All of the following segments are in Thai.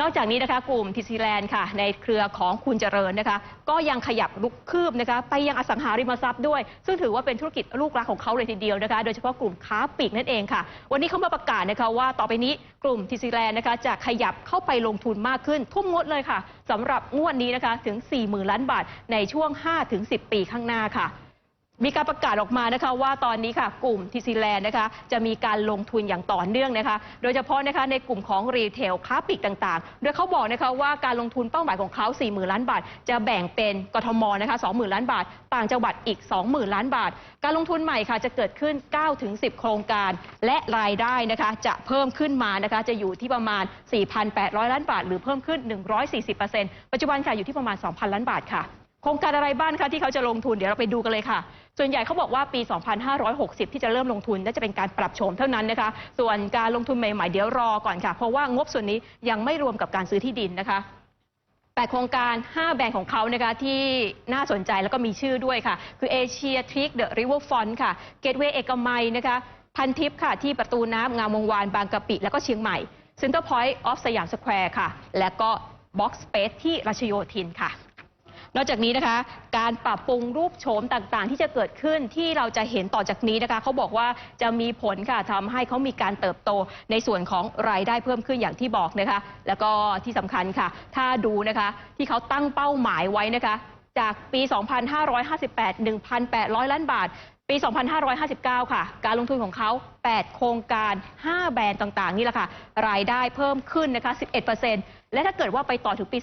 นอกจากนี้นะคะกลุ่มทิซีแลนด์ค่ะในเครือของคุณเจริญนะคะ ก็ยังขยับลุกคืบนะคะไปยังอสังหาริมทรัพย์ด้วย ซึ่งถือว่าเป็นธุรกิจลูกรักของเขาเลยทีเดียวนะคะ โดยเฉพาะกลุ่มค้าปลีกนั่นเองค่ะ วันนี้เขามาประกาศนะคะว่าต่อไปนี้กลุ่มทิซีแลนด์นะคะจะขยับเข้าไปลงทุนมากขึ้น ทุ่มงดเลยค่ะสำหรับงวดนี้นะคะถึง 40,000 ล้านบาทในช่วง 5-10 ปีข้างหน้าค่ะ มีการประกาศออกมานะคะว่าตอนนี้ค่ะกลุ่มทิซีแลนด์นะคะจะมีการลงทุนอย่างต่อเนื่องนะคะ โดยเฉพาะนะคะในกลุ่มของรีเทลค้าปลีกต่างๆ โดยเขาบอกนะคะว่าการลงทุนเป้าหมายของเขา40,000 ล้านบาท จะแบ่งเป็นกทมนะคะ20,000 ล้านบาท ต่างจังหวัดอีก 20,000 ล้านบาท การลงทุนใหม่ค่ะจะเกิดขึ้น 9-10 โครงการ และรายได้นะคะจะเพิ่มขึ้นมานะคะจะอยู่ที่ประมาณ 4,800 ล้านบาท หรือเพิ่มขึ้น 140%ปัจจุบันค่ะอยู่ที่ประมาณ 2,000 ล้านบาทค่ะโครงการอะไรบ้างคะที่เขาจะลงทุนเดี๋ยวเราไปดูกันเลยค่ะ ส่วนใหญ่เขาบอกว่าปี 2560 ที่จะเริ่มลงทุนน่าจะเป็นการปรับโฉมเท่านั้นนะคะ ส่วนการลงทุนใหม่ๆ เดี๋ยวรอก่อนค่ะ เพราะว่างบส่วนนี้ยังไม่รวมกับการซื้อที่ดินนะคะแต่โครงการ 5 แบรนด์ของเขานะคะที่น่าสนใจแล้วก็มีชื่อด้วยค่ะ คือเอเชียทริกเดอะริเวอร์ฟอนค่ะ เกตเวย์เอกมัยนะคะ พันทิปค่ะ ที่ประตูน้ำงามวงวานบางกะปิ แล้วก็เชียงใหม่เซ็นเตอร์พอยต์ออฟสยามสแควร์ค่ะ และก็บ็อกซ์สเปซที่รัชโยธินค่ะ นอกจากนี้นะคะ การปรับปรุงรูปโฉมต่างๆ ที่จะเกิดขึ้นที่เราจะเห็นต่อจากนี้นะคะเขาบอกว่าจะมีผลค่ะทำให้เขามีการเติบโตในส่วนของรายได้เพิ่มขึ้นอย่างที่บอกนะคะ แล้วก็ที่สำคัญค่ะ ถ้าดูนะคะที่เขาตั้งเป้าหมายไว้นะคะ จากปี 2558 1,800 ล้านบาท ปี 2559 ค่ะ การลงทุนของเขา 8 โครงการ 5 แบรนด์ต่าง ๆ นี่แหละค่ะ รายได้เพิ่มขึ้นนะคะ 11%และถ้าเกิดว่าไปต่อถึงปี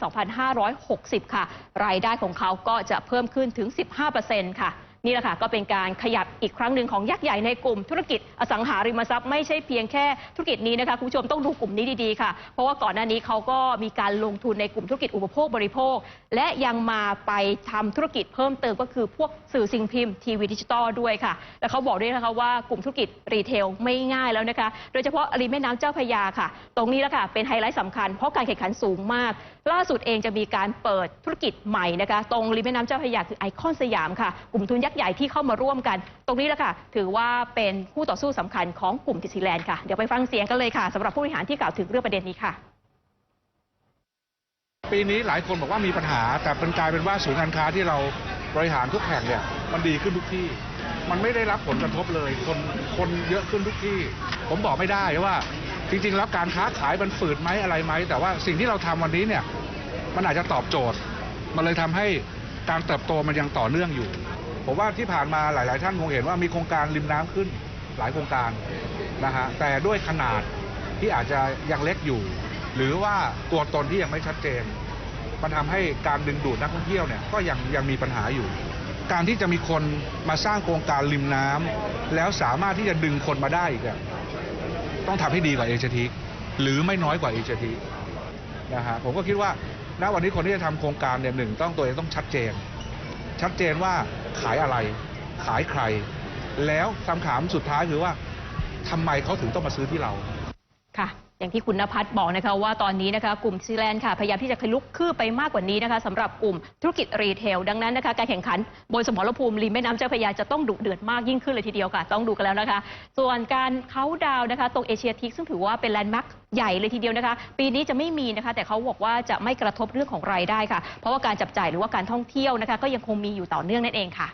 2560 ค่ะ รายได้ของเขาก็จะเพิ่มขึ้นถึง 15%ค่ะ นี่แหละค่ะก็เป็นการขยับอีกครั้งหนึ่งของยักษ์ใหญ่ในกลุ่มธุรกิจอสังหาริมทรัพย์ไม่ใช่เพียงแค่ธุรกิจนี้นะคะคุณผู้ชมต้องดูกลุ่มนี้ดีๆค่ะ เพราะว่าก่อนหน้านี้เขาก็มีการลงทุนในกลุ่มธุรกิจอุปโภคบริโภค และยังมาไปทำธุรกิจเพิ่มเติมก็คือพวกสื่อสิ่งพิมพ์ทีวีดิจิตอลด้วยค่ะ และเขาบอกด้วยนะคะว่ากลุ่มธุรกิจรีเทลไม่ง่ายแล้วนะคะ โดยเฉพาะริมแม่น้ำเจ้าพระยาค่ะ ตรงนี้แหละค่ะเป็นไฮไลท์สำคัญเพราะการแข่งขันสูงมาก ล่าสุดเองจะมีการเปิดธุรกิจใหม่นะคะ ตรงริมแม่น้ำเจ้าพระยาคือไอคอนสยามค่ะกลุ่มทุนยักษใหญ่ที่เข้ามาร่วมกัน ตรงนี้แหละค่ะ ถือว่าเป็นคู่ต่อสู้สำคัญของกลุ่มทิซีแลนด์ค่ะ เดี๋ยวไปฟังเสียงกันเลยค่ะสำหรับผู้บริหารที่กล่าวถึงเรื่องประเด็นนี้ค่ะ ปีนี้หลายคนบอกว่ามีปัญหา แต่เป็นกลายเป็นว่าศูนย์การค้าที่เราบริหารทุกแห่งเนี่ยมันดีขึ้นทุกที่ มันไม่ได้รับผลกระทบเลย คนคนเยอะขึ้นทุกที่ ผมบอกไม่ได้ว่า จริง ๆ แล้วการค้าขายมันฝืดไหมอะไรไหมแต่ว่าสิ่งที่เราทำวันนี้เนี่ยมันอาจจะตอบโจทย์ มันเลยทำให้การเติบโตมันยังต่อเนื่องอยู่ ผมว่าที่ผ่านมาหลาย ๆ ท่านคงเห็นว่ามีโครงการริมน้ำขึ้นหลายโครงการนะฮะแต่ด้วยขนาดที่อาจจะยังเล็กอยู่ หรือว่าตัวตนที่ยังไม่ชัดเจน มันทำให้การดึงดูดนักท่องเที่ยวเนี่ยก็ยังยังมีปัญหาอยู่ การที่จะมีคนมาสร้างโครงการริมน้ำแล้วสามารถที่จะดึงคนมาได้อีกต้องทำให้ดีกว่าเอเชียทีหรือไม่น้อยกว่าเอเชียทีนะฮะผมก็คิดว่าณวันนี้คนที่จะทำโครงการเนี่ยหนึ่งต้องตัวเองต้องชัดเจน ชัดเจนว่า ขายอะไร ขายใคร แล้วคำถามสุดท้ายคือว่าทำไมเขาถึงต้องมาซื้อที่เราค่ะ อย่างที่คุณนภัสบอกนะคะว่าตอนนี้นะคะกลุ่มซีแลนด์ค่ะพยายามที่จะขลุกคืบไปมากกว่านี้นะคะสำหรับกลุ่มธุรกิจรีเทล ดังนั้นนะคะการแข่งขันบนสมรภูมิริมแม่น้ำเจ้าพระยาจะต้องดุเดือดมากยิ่งขึ้นเลยทีเดียวค่ะ ต้องดูกันแล้วนะคะ ส่วนการเขาดาวน์นะคะตรงเอเชียทิกซึ่งถือว่าเป็นแลนด์มาร์คใหญ่เลยทีเดียวนะคะ ปีนี้จะไม่มีนะคะ แต่เขาบอกว่าจะไม่กระทบเรื่องของรายได้ค่ะ เพราะว่าการจับจ่ายหรือว่าการท่องเที่ยวนะคะ ก็ยังคงมีอยู่ต่อเนื่องนั่นเองค่ะ